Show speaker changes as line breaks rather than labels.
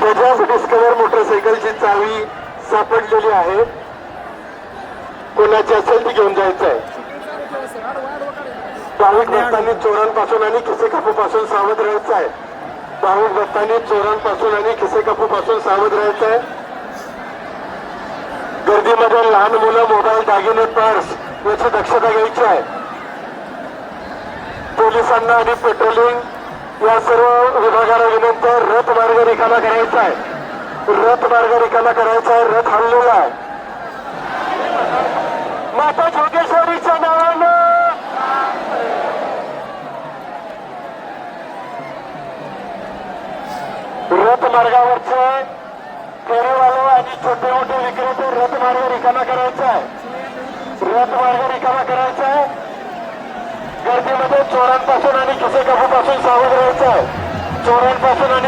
मोटरसायकलची चावी सापडलेली आहे. कोणाची असेल ती घेऊन जायचं आहे भाविक भक्तांनी चोरांपासून आणि खिसे कापूपासून सावध राहायचं आहे भाविक भक्तांनी चोरांपासून आणि खिसे कापूपासून सावध राहायचं आहे गर्दीमध्ये लहान मुलं मोबाईल दागिने पर्स याची दक्षता घ्यायची आहे. पोलिसांना आणि पेट्रोलिंग या सर्व विभागाला विनंती आहे रथ मार्ग रिकामा करायचा आहे. रथ मार्ग रिकामा करायचा आहे रथ हल्लेला आहे. माता जोगेश्वरीच्या नावानं. रथ मार्गावरचे फेरीवाले आणि छोटे मोठे विक्रेते रथ मार्ग रिकामा करायचा आहे. रथ मार्ग रिकामा करायचा आहे गर्दीमध्ये चोरांपासून